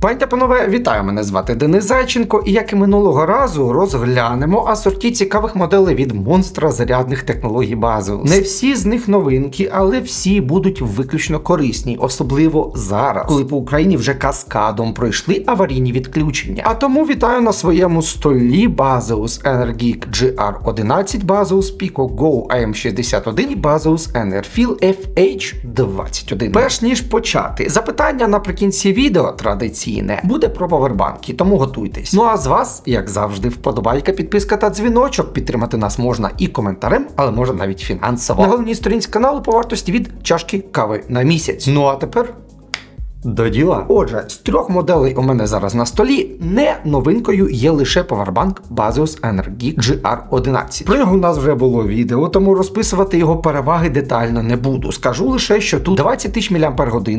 Пані та панове, вітаю! Мене звати Денис Зайченко, і як і минулого разу розглянемо асорті цікавих моделей від монстра зарядних технологій базу. Не всі з них новинки, але всі будуть виключно корисні, особливо зараз, коли по Україні вже каскадом пройшли аварійні відключення. А тому вітаю на своєму столі Baseus Energic GR11, Baseus Pico Go AM61 і Baseus Enerfil FH21. Перш ніж почати, запитання наприкінці відео традиційне буде про павербанки, тому готуйтесь. Ну а з вас, як завжди, вподобайка, підписка та дзвіночок. Підтримати нас можна і коментарем, але можна навіть фінансово. На головній сторінці каналу по вартості від чашки кави на місяць. Ну а тепер. До діла. Отже, з трьох моделей у мене зараз на столі не новинкою є лише павербанк Baseus Energeek GR11. Про нього у нас вже було відео, тому розписувати його переваги детально не буду. Скажу лише, що тут 20 тисяч мАч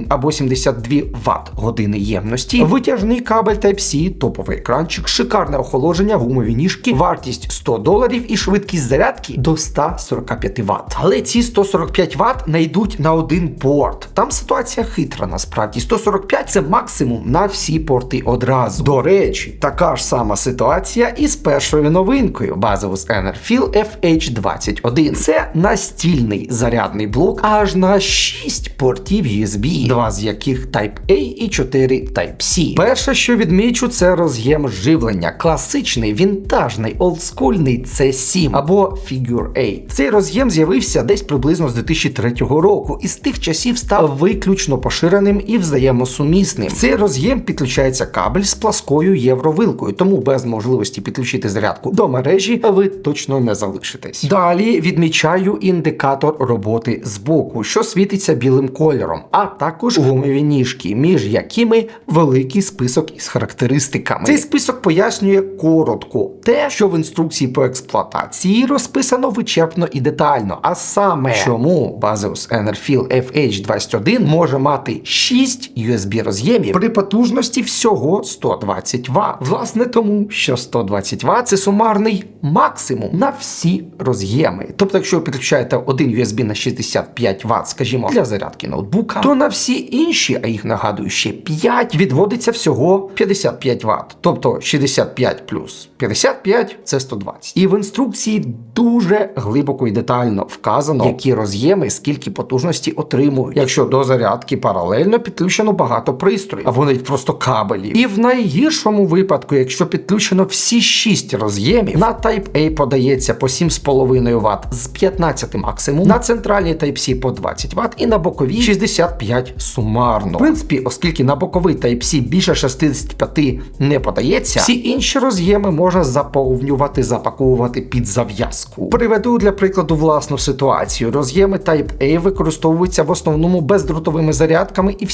або 72 Вт години ємності, витяжний кабель Type-C, топовий екранчик, шикарне охолодження, гумові ніжки, вартість 100 доларів і швидкість зарядки до 145 Вт. Але ці 145 Вт не йдуть на один порт. Там ситуація хитра насправді. 145 це максимум на всі порти одразу. До речі, така ж сама ситуація і з першою новинкою Baseus Enerfil FH21. Це настільний зарядний блок аж на 6 портів USB, два з яких Type-A і 4 Type-C. Перше, що відмічу, це роз'єм живлення. Класичний, вінтажний, олдскульний C7 або Figure 8. Цей роз'єм з'явився десь приблизно з 2003 року і з тих часів став виключно поширеним і взаємосумісним. В цей роз'єм підключається кабель з пласкою євровилкою, тому без можливості підключити зарядку до мережі ви точно не залишитесь. Далі відмічаю індикатор роботи збоку, що світиться білим кольором, а також гумові ніжки, між якими великий список із характеристиками. Цей список пояснює коротко те, що в інструкції по експлуатації розписано вичерпно і детально, а саме чому Baseus Enerfil FH21 може мати 6 USB роз'ємів при потужності всього 120 Вт. Власне тому, що 120 Вт це сумарний максимум на всі роз'єми. Тобто, якщо ви підключаєте один USB на 65 Вт, скажімо, для зарядки ноутбука, то на всі інші, а їх нагадую, ще 5, відводиться всього 55 Вт. Тобто 65 плюс 55 це 120. І в інструкції дуже глибоко і детально вказано, які роз'єми, скільки потужності отримують. Якщо до зарядки паралельно підключено багато пристроїв, або навіть просто кабелів. І в найгіршому випадку, якщо підключено всі 6 роз'ємів, на Type-A подається по 7,5 Вт з 15 максимум, на центральній Type-C по 20 Вт і на боковій 65 сумарно. В принципі, оскільки на боковий Type-C більше 65 не подається, всі інші роз'єми можна заповнювати, запаковувати під зав'язку. Приведу для прикладу власну ситуацію. Роз'єми Type-A використовуються в основному бездротовими зарядками і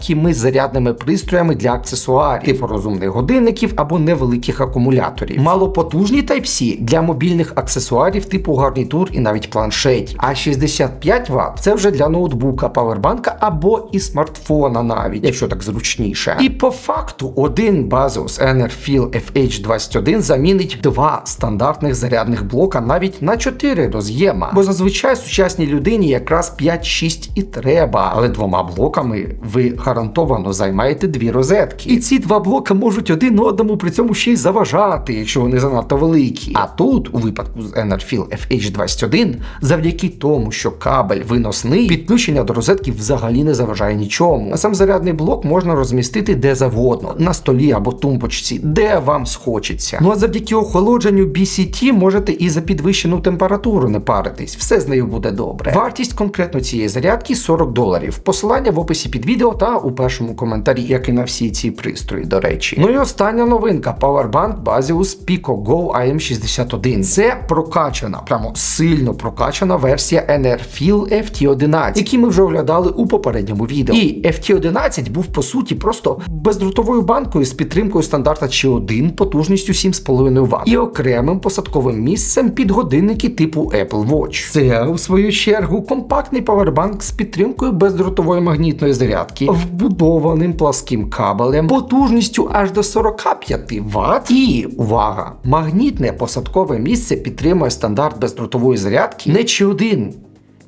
всілякими зарядними пристроями для аксесуарів, типу розумних годинників або невеликих акумуляторів. Малопотужні Type-C для мобільних аксесуарів типу гарнітур і навіть планшетів. А 65 Вт це вже для ноутбука, павербанка або і смартфона навіть, якщо так зручніше. І по факту один Baseus Enerfil FH21 замінить два стандартних зарядних блока навіть на 4 роз'єма. Бо зазвичай сучасній людині якраз 5-6 і треба, але двома блоками ви гарантовано займаєте дві розетки. І ці два блока можуть один одному при цьому ще й заважати, якщо вони занадто великі. А тут, у випадку з Enerfil FH21, завдяки тому, що кабель виносний, підключення до розетки взагалі не заважає нічому. А сам зарядний блок можна розмістити де завгодно, на столі або тумбочці, де вам схочеться. Ну а завдяки охолодженню BCT можете і за підвищену температуру не паритись, все з нею буде добре. Вартість конкретно цієї зарядки 40 доларів. Посилання в описі під відео та у першому коментарі, як і на всі ці пристрої, до речі. Ну і остання новинка: Powerbank Baseus Pico Go AM61. Це прокачана, прямо сильно прокачана версія Enerfil FT11, які ми вже оглядали у попередньому відео. І FT11 був по суті просто бездротовою банкою з підтримкою стандарта Чи1 потужністю 7,5 Вт і окремим посадковим місцем під годинники типу Apple Watch. Це, у свою чергу, компактний павербанк з підтримкою бездротової магнітної зарядки, вбудованим пласким кабелем, потужністю аж до 45 Вт. І увага! Магнітне посадкове місце підтримує стандарт бездротової зарядки не чи один,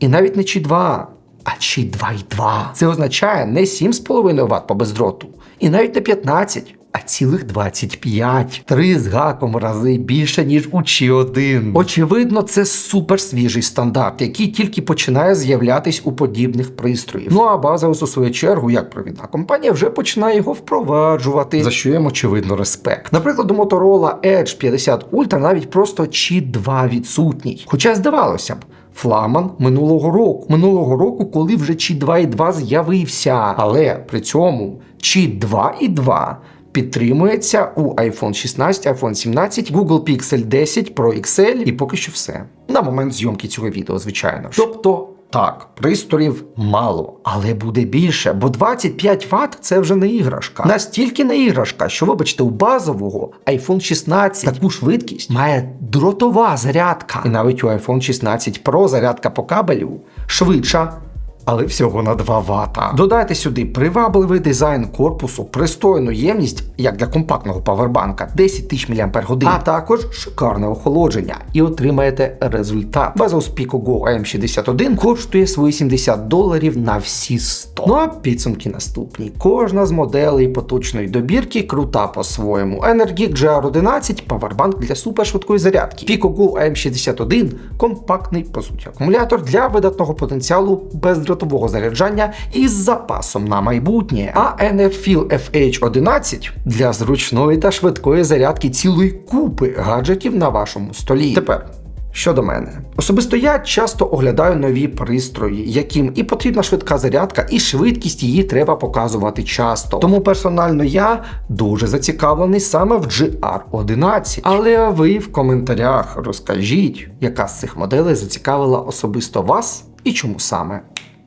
і навіть не чи два, а чи 2,2. Це означає не 7,5 Вт по бездроту. І навіть не 15, а цілих 25. Три з гаком рази більше, ніж у Чи 1. Очевидно, це супер свіжий стандарт, який тільки починає з'являтись у подібних пристроїв. Ну а Базаус, у свою чергу, як провідна компанія, вже починає його впроваджувати, за що їм очевидно респект. Наприклад, у Motorola Edge 50 Ultra навіть просто Чи 2 відсутній. Хоча здавалося б. Фламан минулого року. Минулого року, коли вже Чи 2.2 з'явився. Але при цьому Чи 2.2 підтримується у iPhone 16, iPhone 17, Google Pixel 10, Pro XL і поки що все. На момент зйомки цього відео, звичайно. Тобто. Так, пристроїв мало, але буде більше, бо 25 Вт це вже не іграшка. Настільки не іграшка, що, вибачте, у базового iPhone 16 таку швидкість має дротова зарядка. І навіть у iPhone 16 Pro зарядка по кабелю швидша. Але всього на 2 Вт. Додайте сюди привабливий дизайн корпусу, пристойну ємність, як для компактного павербанка 10 тисяч мАч, а також шикарне охолодження. І отримаєте результат. Bezos Pico Go m 61 коштує свої 70 доларів на всі 100. Ну а підсумки наступні. Кожна з моделей поточної добірки крута по-своєму. Energic GR11 павербанк для супершвидкої зарядки. Pico Go AM61 компактний по суті акумулятор для видатного потенціалу бездротового заряджання із запасом на майбутнє. А Enerfil FH11 для зручної та швидкої зарядки цілої купи гаджетів на вашому столі. Тепер. Щодо мене, особисто я часто оглядаю нові пристрої, яким і потрібна швидка зарядка, і швидкість її треба показувати часто. Тому персонально я дуже зацікавлений саме в GR11. Але ви в коментарях розкажіть, яка з цих моделей зацікавила особисто вас і чому саме.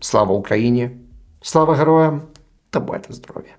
Слава Україні! Слава героям та байте здорові!